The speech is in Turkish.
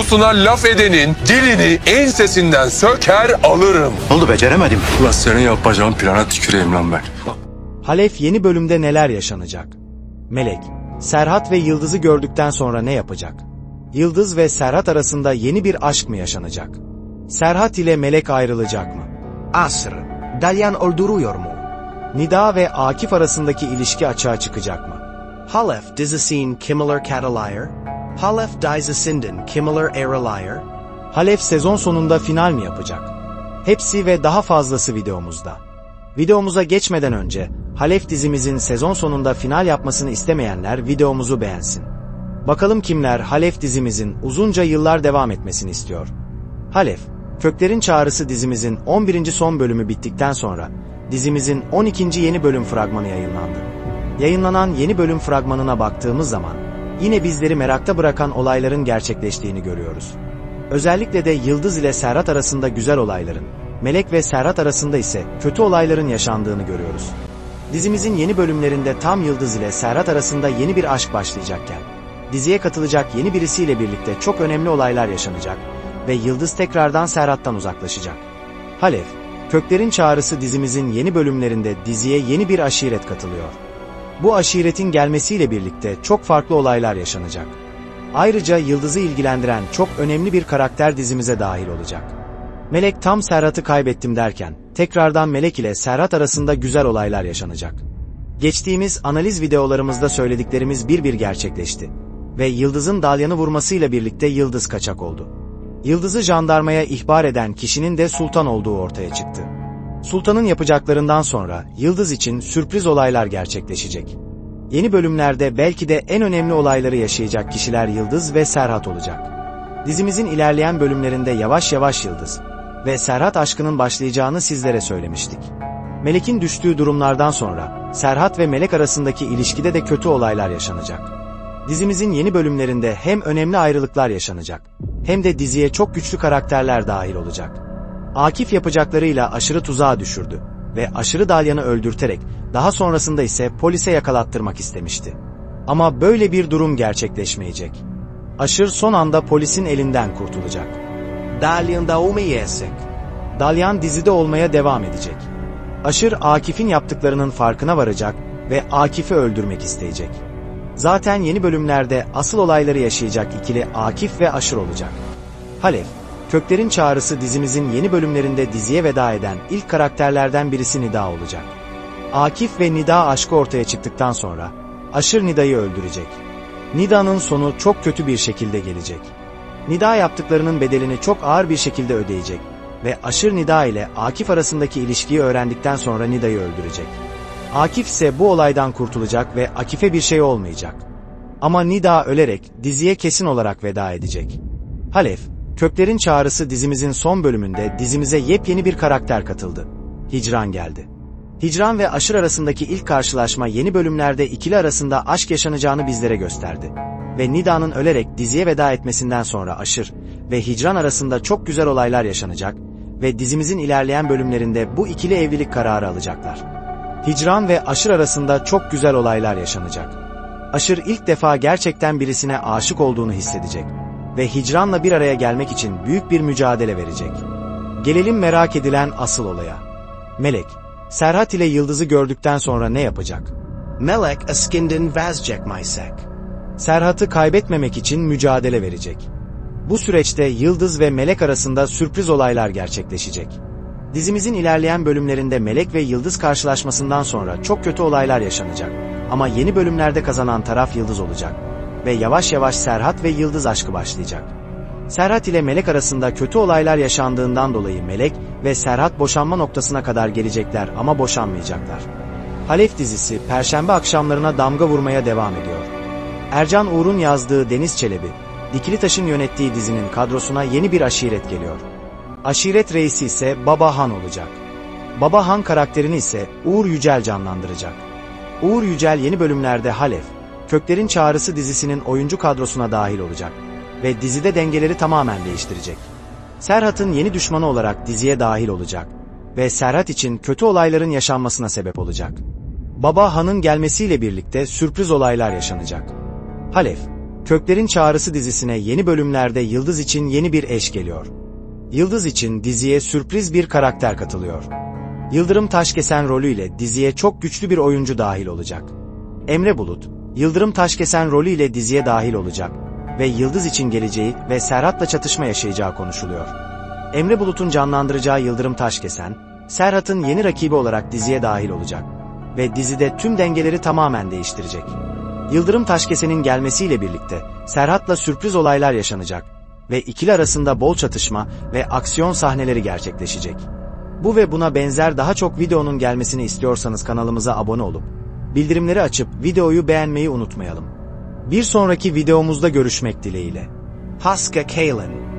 namusuna laf edenin dilini ensesinden söker alırım. Ne oldu beceremedim. Ulan senin yapacağın plana tüküreyim lan ben. Halef yeni bölümde neler yaşanacak? Melek, Serhat ve Yıldız'ı gördükten sonra ne yapacak? Yıldız ve Serhat arasında yeni bir aşk mı yaşanacak? Serhat ile Melek ayrılacak mı? Asr, Dalyan öldürüyor mu? Nida ve Akif arasındaki ilişki açığa çıkacak mı? Halef dizisine Kimmler Catalyr? Halef dizisinden Kimmler Erelier? Halef sezon sonunda final mi yapacak? Hepsi ve daha fazlası videomuzda. Videomuza geçmeden önce Halef dizimizin sezon sonunda final yapmasını istemeyenler videomuzu beğensin. Bakalım kimler Halef dizimizin uzunca yıllar devam etmesini istiyor. Halef, Köklerin Çağrısı dizimizin 11. son bölümü bittikten sonra dizimizin 12. yeni bölüm fragmanı yayınlandı. Yayınlanan yeni bölüm fragmanına baktığımız zaman yine bizleri merakta bırakan olayların gerçekleştiğini görüyoruz. Özellikle de Yıldız ile Serhat arasında güzel olayların, Melek ve Serhat arasında ise kötü olayların yaşandığını görüyoruz. Dizimizin yeni bölümlerinde tam Yıldız ile Serhat arasında yeni bir aşk başlayacakken, diziye katılacak yeni birisiyle birlikte çok önemli olaylar yaşanacak ve Yıldız tekrardan Serhat'tan uzaklaşacak. Halef, Köklerin Çağrısı dizimizin yeni bölümlerinde diziye yeni bir aşiret katılıyor. Bu aşiretin gelmesiyle birlikte çok farklı olaylar yaşanacak. Ayrıca Yıldız'ı ilgilendiren çok önemli bir karakter dizimize dahil olacak. Melek tam Serhat'ı kaybettim derken, tekrardan Melek ile Serhat arasında güzel olaylar yaşanacak. Geçtiğimiz analiz videolarımızda söylediklerimiz bir bir gerçekleşti. Ve Yıldız'ın dalyanı vurmasıyla birlikte Yıldız kaçak oldu. Yıldız'ı jandarmaya ihbar eden kişinin de Sultan olduğu ortaya çıktı. Sultan'ın yapacaklarından sonra Yıldız için sürpriz olaylar gerçekleşecek. Yeni bölümlerde belki de en önemli olayları yaşayacak kişiler Yıldız ve Serhat olacak. Dizimizin ilerleyen bölümlerinde yavaş yavaş Yıldız ve Serhat aşkının başlayacağını sizlere söylemiştik. Melek'in düştüğü durumlardan sonra Serhat ve Melek arasındaki ilişkide de kötü olaylar yaşanacak. Dizimizin yeni bölümlerinde hem önemli ayrılıklar yaşanacak hem de diziye çok güçlü karakterler dahil olacak. Akif yapacaklarıyla aşırı tuzağa düşürdü ve aşırı dalyanı öldürterek daha sonrasında ise polise yakalattırmak istemişti. Ama böyle bir durum gerçekleşmeyecek. Aşır son anda polisin elinden kurtulacak. Dalyan da umeyesek. Dalyan dizide olmaya devam edecek. Aşır Akif'in yaptıklarının farkına varacak ve Akif'i öldürmek isteyecek. Zaten yeni bölümlerde asıl olayları yaşayacak ikili Akif ve Aşır olacak. Halef, Köklerin Çağrısı dizimizin yeni bölümlerinde diziye veda eden ilk karakterlerden birisi Nida olacak. Akif ve Nida aşkı ortaya çıktıktan sonra Aşır Nida'yı öldürecek. Nida'nın sonu çok kötü bir şekilde gelecek. Nida yaptıklarının bedelini çok ağır bir şekilde ödeyecek ve Aşır Nida ile Akif arasındaki ilişkiyi öğrendikten sonra Nida'yı öldürecek. Akif ise bu olaydan kurtulacak ve Akif'e bir şey olmayacak. Ama Nida ölerek diziye kesin olarak veda edecek. Halef, Köklerin Çağrısı dizimizin son bölümünde dizimize yepyeni bir karakter katıldı. Hicran geldi. Hicran ve Aşır arasındaki ilk karşılaşma yeni bölümlerde ikili arasında aşk yaşanacağını bizlere gösterdi. Ve Nida'nın ölerek diziye veda etmesinden sonra Aşır ve Hicran arasında çok güzel olaylar yaşanacak ve dizimizin ilerleyen bölümlerinde bu ikili evlilik kararı alacaklar. Hicran ve Aşır arasında çok güzel olaylar yaşanacak. Aşır ilk defa gerçekten birisine aşık olduğunu hissedecek ve Hicran'la bir araya gelmek için büyük bir mücadele verecek. Gelelim merak edilen asıl olaya. Melek, Serhat ile Yıldız'ı gördükten sonra ne yapacak? Melek eskinden vazgeçmeyecek. Serhat'ı kaybetmemek için mücadele verecek. Bu süreçte Yıldız ve Melek arasında sürpriz olaylar gerçekleşecek. Dizimizin ilerleyen bölümlerinde Melek ve Yıldız karşılaşmasından sonra çok kötü olaylar yaşanacak. Ama yeni bölümlerde kazanan taraf Yıldız olacak. Ve yavaş yavaş Serhat ve Yıldız aşkı başlayacak. Serhat ile Melek arasında kötü olaylar yaşandığından dolayı Melek ve Serhat boşanma noktasına kadar gelecekler ama boşanmayacaklar. Halef dizisi perşembe akşamlarına damga vurmaya devam ediyor. Ercan Uğur'un yazdığı Deniz Çelebi, Dikili Taş'ın yönettiği dizinin kadrosuna yeni bir aşiret geliyor. Aşiret reisi ise Baba Han olacak. Baba Han karakterini ise Uğur Yücel canlandıracak. Uğur Yücel yeni bölümlerde Halef, Köklerin Çağrısı dizisinin oyuncu kadrosuna dahil olacak ve dizide dengeleri tamamen değiştirecek. Serhat'ın yeni düşmanı olarak diziye dahil olacak ve Serhat için kötü olayların yaşanmasına sebep olacak. Baba Han'ın gelmesiyle birlikte sürpriz olaylar yaşanacak. Halef, Köklerin Çağrısı dizisine yeni bölümlerde Yıldız için yeni bir eş geliyor. Yıldız için diziye sürpriz bir karakter katılıyor. Yıldırım Taşkesen rolüyle diziye çok güçlü bir oyuncu dahil olacak. Emre Bulut, Yıldırım Taşkesen rolüyle diziye dahil olacak ve Yıldız için geleceği ve Serhat'la çatışma yaşayacağı konuşuluyor. Emre Bulut'un canlandıracağı Yıldırım Taşkesen, Serhat'ın yeni rakibi olarak diziye dahil olacak ve dizide tüm dengeleri tamamen değiştirecek. Yıldırım Taşkesen'in gelmesiyle birlikte Serhat'la sürpriz olaylar yaşanacak ve ikili arasında bol çatışma ve aksiyon sahneleri gerçekleşecek. Bu ve buna benzer daha çok videonun gelmesini istiyorsanız kanalımıza abone olup bildirimleri açıp videoyu beğenmeyi unutmayalım. Bir sonraki videomuzda görüşmek dileğiyle. Haska Kalin.